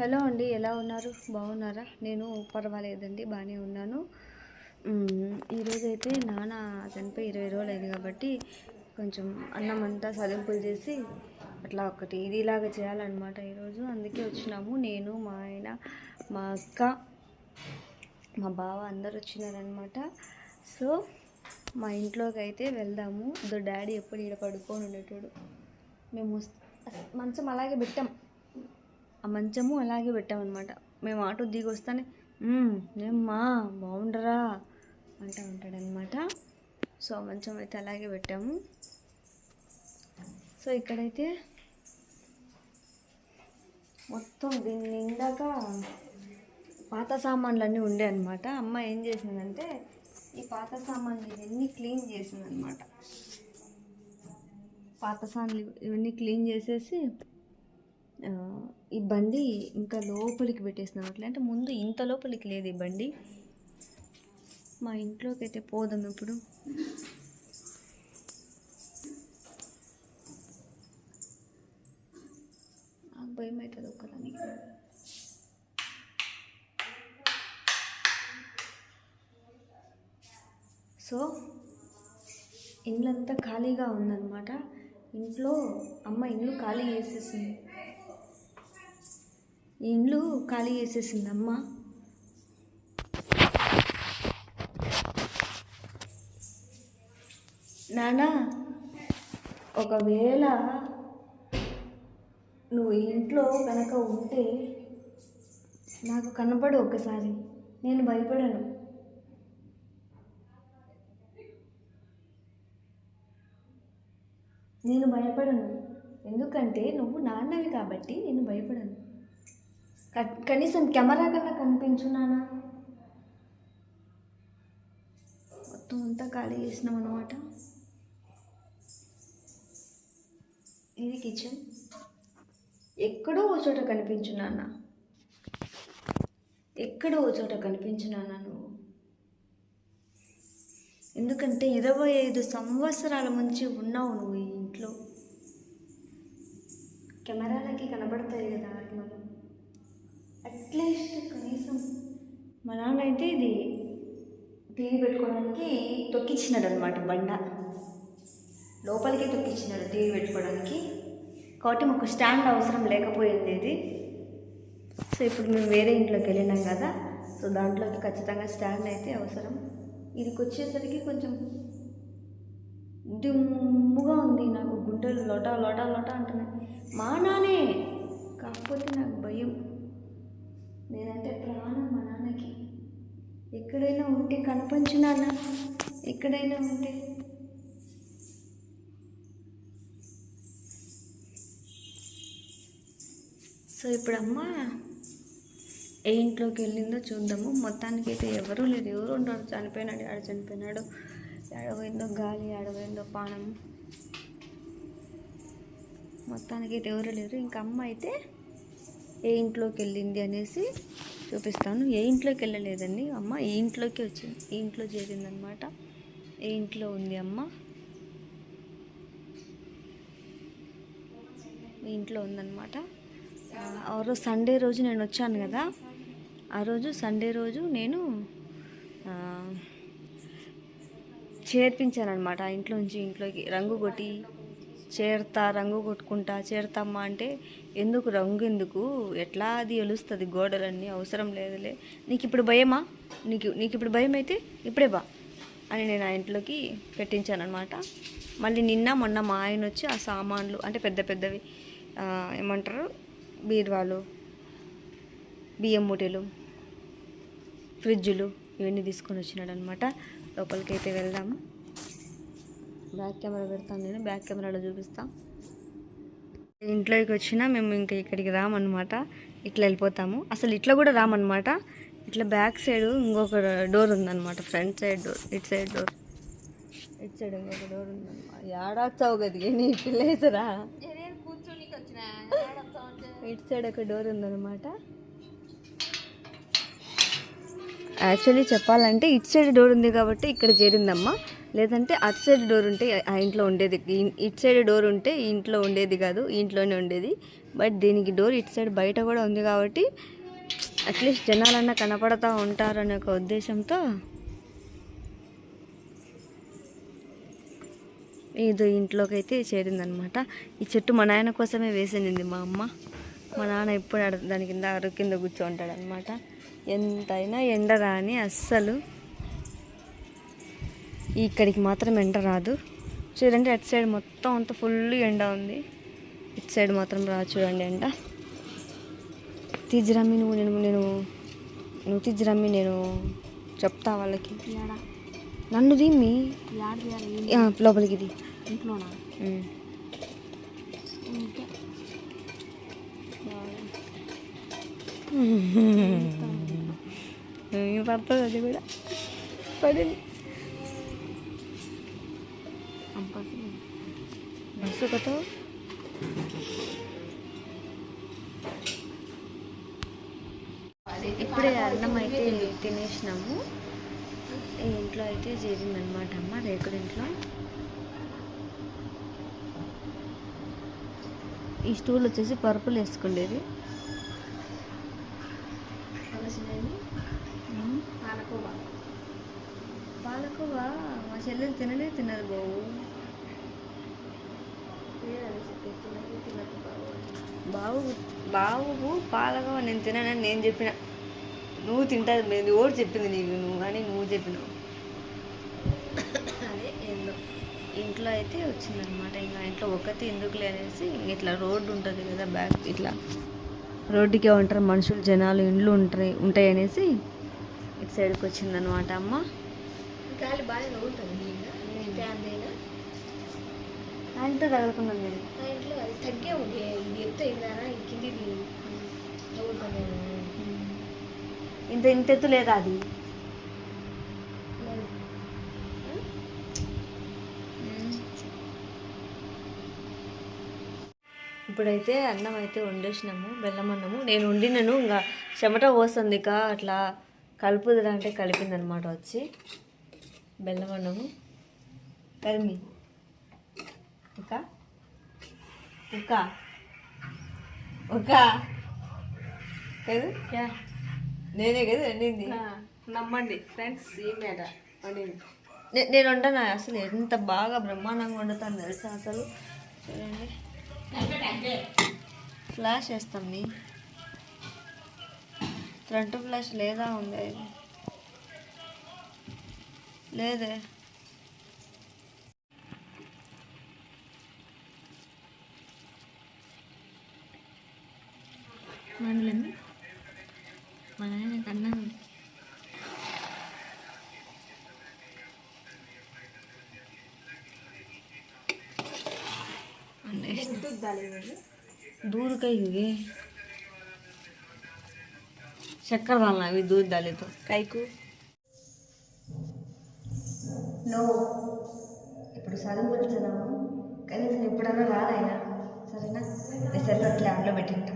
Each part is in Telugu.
హలో అండి ఎలా ఉన్నారు? బాగున్నారా? నేను పర్వాలేదండి బాగానే ఉన్నాను. ఈరోజైతే నాన్న చనిపోయి ఇరవై రోజులు అయింది కాబట్టి కొంచెం అన్నం అంతా సలింపులు చేసి అట్లా ఒకటి ఇది ఇలాగ చేయాలన్నమాట ఈరోజు. అందుకే వచ్చినాము. నేను మా ఆయన మా అక్క మా బావ అందరు వచ్చినారనమాట సో మా ఇంట్లోకి అయితే వెళ్దాము. దో డాడీ ఎప్పుడు ఈడ పడుకొని ఉండేటోడు మేము మంచం అలాగే పెట్టాం. ఆ మంచము అలాగే పెట్టామన్నమాట. మేము ఆటో దిగి వస్తానే ఏమ్మా బాగుండరా అంటూ ఉంటాడనమాట సో ఆ మంచం అయితే అలాగే పెట్టాము. సో ఇక్కడైతే మొత్తం దీని నిండాక పాత సామాన్లు అన్నీ ఉండే అనమాట అమ్మ ఏం చేసిందంటే ఈ పాత సామాన్లు ఇవన్నీ క్లీన్ చేసిందనమాట పాత సామాన్లు ఇవన్నీ క్లీన్ చేసేసి ఈ బండి ఇంకా లోపలికి పెట్టేసినాం అట్లా అంటే ముందు ఇంత లోపలికి లేదు ఈ బండి. మా ఇంట్లోకి అయితే పోదాం ఇప్పుడు. నాకు భయం అవుతుంది ఒక్కదానికి. సో ఇండ్లంతా ఖాళీగా ఉందన్నమాట. ఇంట్లో అమ్మ ఇల్లు ఖాళీ చేసేసింది. ఇండ్లు ఖాళీ చేసేసిందమ్మ. నానా ఒకవేళ నువ్వు ఇంట్లో కనుక ఉంటే నాకు కనపడు ఒకసారి నేను భయపడను. నేను భయపడను. ఎందుకంటే నువ్వు నాన్నవి కాబట్టి నేను భయపడను. కనీసం కెమెరా కన్నా కనిపించున్నానా మొత్తం అంతా ఖాళీ చేసినాం అనమాట ఇది కిచెన్ ఎక్కడో ఓ చోట కనిపించున్నానా ఎక్కడో ఓ చోట కనిపించున్నానా నువ్వు. ఎందుకంటే ఇరవై ఐదు సంవత్సరాల నుంచి ఉన్నావు నువ్వు ఈ ఇంట్లో. కెమెరాలకి కనబడతాయి కదా ఆత్మలు అట్లీస్ట్ కనీసం మా నాన్న అయితే ఇది టీవీ పెట్టుకోవడానికి తొక్కిచ్చినాడు అనమాట బండ. లోపలికి తొక్కిచ్చినాడు టీవీ పెట్టుకోవడానికి. కాబట్టి మాకు స్టాండ్ అవసరం లేకపోయింది ఇది. సో ఇప్పుడు మేము వేరే ఇంట్లోకి వెళ్ళినాం కదా సో దాంట్లోకి ఖచ్చితంగా స్టాండ్ అయితే అవసరం. ఇదికి వచ్చేసరికి కొంచెం దుమ్ముగా ఉంది నాకు గుంటలు లోట లోట లోట అంటున్నాయి. మా నానే కాకపోతే నాకు భయం. నేనంటే ప్రాణం మా నాన్నకి. ఎక్కడైనా ఉంటే కనిపించు నాన్న ఎక్కడైనా ఉంటే. సో ఇప్పుడు అమ్మ ఏ ఇంట్లోకి వెళ్ళిందో చూద్దాము. మొత్తానికి అయితే ఎవరూ లేరు. ఎవరు ఉంటారు చనిపోయినాడు ఆడ చనిపోయినాడు. ఆడపోయిందో గాలి ఆడపోయిందో పానం. మొత్తానికి అయితే ఎవరు లేరు. ఇంకా అమ్మ అయితే ఏ ఇంట్లోకి వెళ్ళింది అనేసి చూపిస్తాను. ఏ ఇంట్లోకి వెళ్ళలేదండి అమ్మ ఏ ఇంట్లోకి వచ్చింది? ఈ ఇంట్లో చేరిందనమాట ఏ ఇంట్లో ఉంది అమ్మ? మీ ఇంట్లో ఉందన్నమాట? ఆ, ఆ రోజు సండే రోజు నేను వచ్చాను కదా. ఆ రోజు సండే రోజు నేను చేర్పించాను అనమాట ఇంట్లో ఇంట్లోంచి ఇంట్లోకి రంగు కొట్టి చేరుతా రంగు కొట్టుకుంటా చేరుతామ్మా అంటే ఎందుకు రంగు ఎందుకు? ఎట్లా అది ఎలుస్తుంది? గోడలన్నీ అవసరం లేదులే. నీకు ఇప్పుడు భయమా? నీకు నీకు ఇప్పుడు భయం అయితే ఇప్పుడే బా అని నేను ఆ ఇంట్లోకి పెట్టించాను అనమాట మళ్ళీ నిన్న మొన్న మా ఆయన వచ్చి ఆ సామాన్లు అంటే పెద్ద పెద్దవి ఏమంటారు? బీర్వాలు బియ్యం మూటలు ఫ్రిడ్జులు ఇవన్నీ తీసుకొని వచ్చినాడు అనమాట లోపలికి అయితే వెళ్దాము. బ్యాక్ కెమెరా పెడతాను నేను బ్యాక్ కెమెరాలో చూపిస్తాను ఇంట్లోకి వచ్చినా మేము ఇంకా ఇక్కడికి రామన్నమాట ఇట్లా వెళ్ళిపోతాము. అసలు ఇట్లా కూడా రామన్నమాట ఇట్లా బ్యాక్ సైడ్ ఇంకొక డోర్ ఉందన్నమాట ఫ్రంట్ సైడ్ డోర్ ఇట్ సైడ్ డోర్. ఇట్ సైడ్ ఇంకొక డోర్ ఉందన్నమాట. ఏడాచావు కదా నీ పిల్లేసరా. ఇట్ సైడ్ ఒక డోర్ ఉందన్నమాట. యాక్చువల్లీ చెప్పాలంటే ఇట్ సైడ్ డోర్ ఉంది కాబట్టి ఇక్కడ చేరిందమ్మా. లేదంటే అటు సైడ్ డోర్ ఉంటే ఆ ఇంట్లో ఉండేది. ఇటు సైడ్ డోర్ ఉంటే ఈ ఇంట్లో ఉండేది కాదు ఈ ఇంట్లోనే ఉండేది. బట్ దీనికి డోర్ ఇటు సైడ్ బయట కూడా ఉంది కాబట్టి అట్లీస్ట్ జనాలన్నా కనపడతా ఉంటారు అనే ఒక ఉద్దేశంతో ఇది ఇంట్లోకి అయితే చేరిందనమాట. ఈ చెట్టు మా నాయన కోసమే వేసింది మా అమ్మ. మా నాన్న ఎప్పుడు దాని కింద అరుగు కింద కూర్చో ఉంటాడనమాట. ఎంతైనా ఎండ రాని అస్సలు. ఇక్కడికి మాత్రం ఎండ రాదు. చూడండి అటు సైడ్ మొత్తం అంతా ఫుల్ ఎండ ఉంది. ఇటు సైడ్ మాత్రం రాదు చూడండి ఎండ. తీజిరమ్మి నువ్వు నేను నేను నువ్వు తీజిరమ్మి నేను చెప్తా వాళ్ళకి. నన్ను దిమ్మి. లోపలికి ఇది పడుతుంది అది కూడా? పడింది. బస్సు ఇప్పుడే అన్నం అయితే తినేసినాము. ఈ ఇంట్లో అయితే చేరిందనమాట అమ్మ రేకుల ఇంట్లో. ఈ స్టూల్ వచ్చేసి పరుపులు వేసుకుండేది. పాలకోవా? పాలకోవా మా చెల్లెలు తిననే తినదు బావు బావు బావు పాలకోవ నేను తిననని నేను చెప్పిన. నువ్వు తింటాది మీరు ఓడి చెప్పింది నీకు నువ్వు అని నువ్వు చెప్పినావు. అదే ఏందో. ఇంట్లో అయితే వచ్చిందనమాట ఇంకా ఇంట్లో ఒకటి ఎందుకులే అనేసి ఇట్లా రోడ్డు ఉంటుంది కదా బ్యాక్ ఇట్లా. రోడ్డుకే ఉంటారు మనుషులు జనాలు ఇండ్లు ఉంటాయి ఉంటాయి అనేసి ఇటు సైడ్కి వచ్చిందనమాట అమ్మ. గాలి బాగా తగులుతుంది నీళ్ళ ఫ్యాన్ అయినా ఆయనతో తగులుకున్నాను నేను ఇంట్లో అది తగ్గే ఉంది. ఇది ఎత్తు అయిందారా? ఈ కిందిది తగులుతుంది ఇంత ఇంత ఎత్తు లేదా అది? ఇప్పుడైతే అన్నం అయితే వండేసినాము బెల్లం అన్నము నేను వండినను ఇంకా చెమట పోస్తుంది ఇక అట్లా కలుపుదురా అంటే కలిపింది అనమాట వచ్చి. బెల్లం అన్నము కలిమి ఒక. ఒక. ఒక. కాదు? నేనే కదా వండింది. నమ్మండి. ఫ్రెండ్స్ ఈ మేడ వండింది. నేను వండనా? అసలు ఎంత బాగా బ్రహ్మాండంగా వండుతాను తెలుసా అసలు? చూడండి. ఫ్లాష్ వేస్తాం ఫ్రంట్ ఫ్లాష్ లేదా ఉంది లేదే మనలేమి మన ఆయన కన్నా दूध का ही हुए చక్కెర దాల్నా అవి దూద్ దాలితో కైకు నో ఇప్పుడు సరే వచ్చినాము కనీసం ఎప్పుడన్నా రాదైనా సరేనా? నేను సరే అట్లా అందులో పెట్టింటా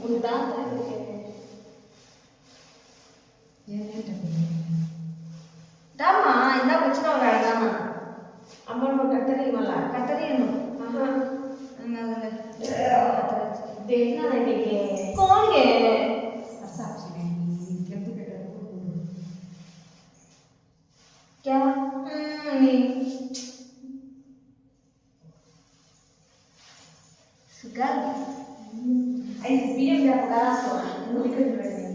गुंडा ಡಮ್ಮ ಇಂದ ಮುಚ್ಚನೋ ಬೇಡ ಡಮ್ಮ ಅಮ್ಮನ ಕತ್ತರಿ ಇವಲ್ಲ ಕತ್ತರಿ ಏನು ಬೇಡ ನನಗೆ ಕೋಣಿಗೆ क्या नहीं sugar Hai sbire abbiamo la sola, non dico di presente.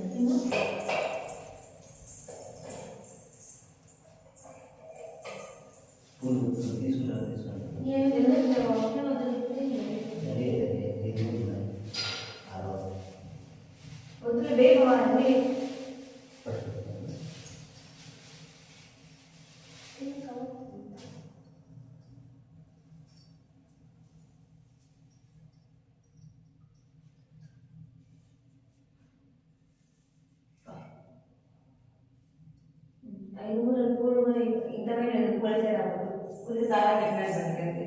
ಬೇಗ ಮಾಡಿ కొద్ది చాలా చెప్పినారు దానికంటే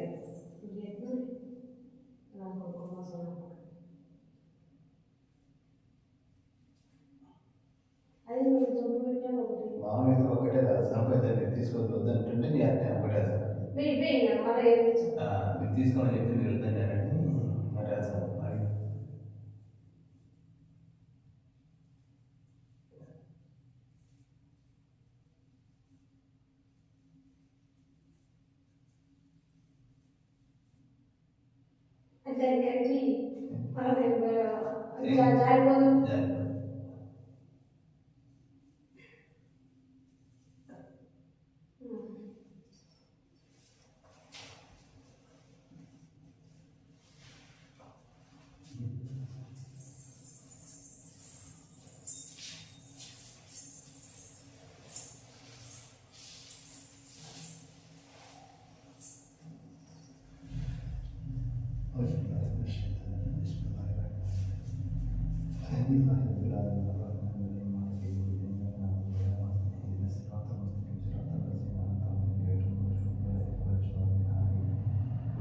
అది నువ్వు జబ్బు పెట్టావు ఒకటి. మామూలుగా ఒకటే సంపాదించండి తీసుకోవద్దు వద్దంటుంటే నీ అర్థం ఒకటే తీసుకోమని చెప్తే మీరు వద్దన్నారని మరి సార్ మరి అది జరిగేది మళ్ళీ అది జా-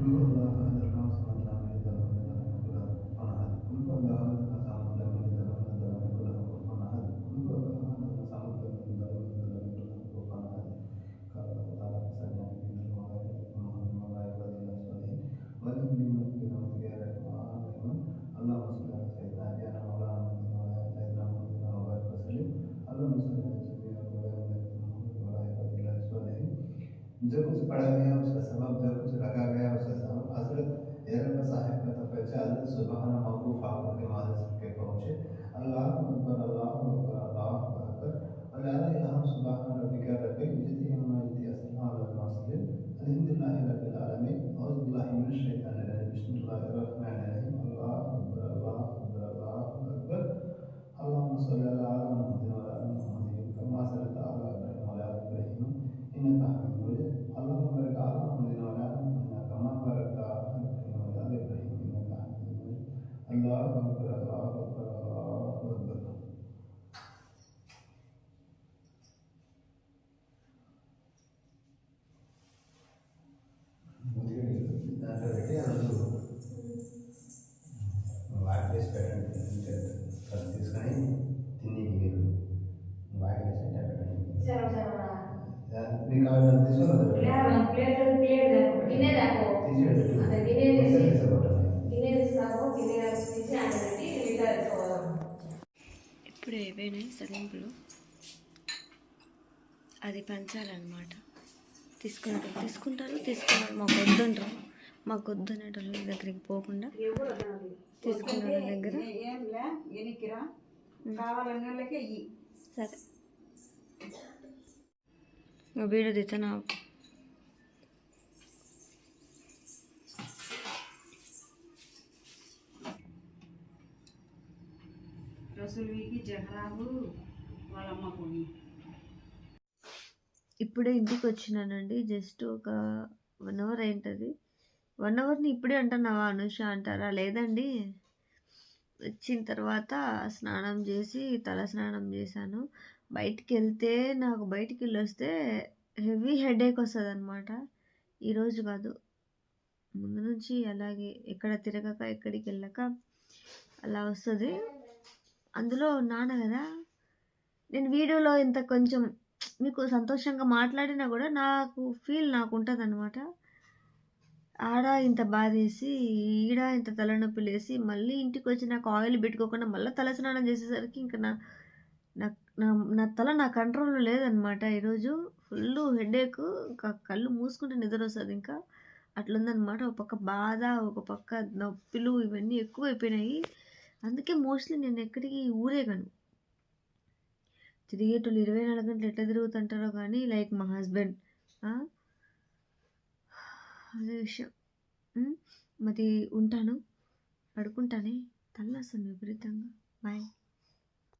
Allah गया, उसका सबब जो कुछ रखा गया, उसका सबब हज़रत एरब साहिब का तफैच हज़रत सुबहाना मकूफ आपको के मादर के पहुँचे। अल्लाह अकबर अल्लाह अकबर अल्लाह अकबर अल्लाह यहाँ रबी का इज्जति अम्मा यसिफून वसलाmun अलal मुरसलीन अलहम्दुलिल्लाहि रब्बिल आलमीन औज़ु बिल्लाहि मिनश शैतानिर తీసి. ఇప్పుడు అయిపోయినాయి సలింపులు అది పంచాలన్నమాట తీసుకుంటారు తీసుకుంటారు తీసుకున్నారు మాకు వద్దంటారు మాకు వద్దనేటోళ్ళ దగ్గరికి పోకుండా తీసుకున్న దగ్గర ఏంలే జహరాబు వాళ్ళ అమ్మకు ఇప్పుడే ఇంటికి వచ్చినానండి. జస్ట్ ఒక వన్ అవర్ అయింటుంది. వన్ అవర్ని ఇప్పుడే అంటున్నావా అనుష అంటారా? లేదండి. వచ్చిన తర్వాత స్నానం చేసి తల స్నానం చేశాను. బయటికి వెళ్తే నాకు బయటికి వెళ్ళి వస్తే హెవీ హెడేక్ వస్తుంది అనమాట ఈరోజు కాదు. ముందు నుంచి అలాగే ఎక్కడ తిరగక ఎక్కడికి వెళ్ళక అలా వస్తుంది. అందులో నాన్న కదా నేను వీడియోలో ఇంత కొంచెం మీకు సంతోషంగా మాట్లాడినా కూడా నాకు ఫీల్ నాకు ఉంటుంది అనమాట ఆడ ఇంత బాధేసి ఈడ ఇంత తలనొప్పి లేసి మళ్ళీ ఇంటికి వచ్చి నాకు ఆయిల్ పెట్టుకోకుండా మళ్ళీ తల స్నానం చేసేసరికి ఇంకా నా నా నా తల నా కంట్రోల్లో లేదనమాట ఈరోజు ఫుల్ హెడేక్ ఇంకా కళ్ళు మూసుకుంటే నిద్ర వస్తుంది ఇంకా. అట్లుందనమాట ఒక పక్క బాధ ఒక పక్క నొప్పిలు ఇవన్నీ ఎక్కువైపోయినాయి. అందుకే మోస్ట్లీ నేను ఎక్కడికి ఊరేగాను. తిరిగేటోళ్ళు ఇరవై నాలుగు గంటలు ఎట్లా తిరుగుతుంటారో కానీ లైక్ మా హస్బెండ్ అదే విషయం. మరి ఉంటాను. పడుకుంటానే. తలనొస్తుంది విపరీతంగా. బాయ్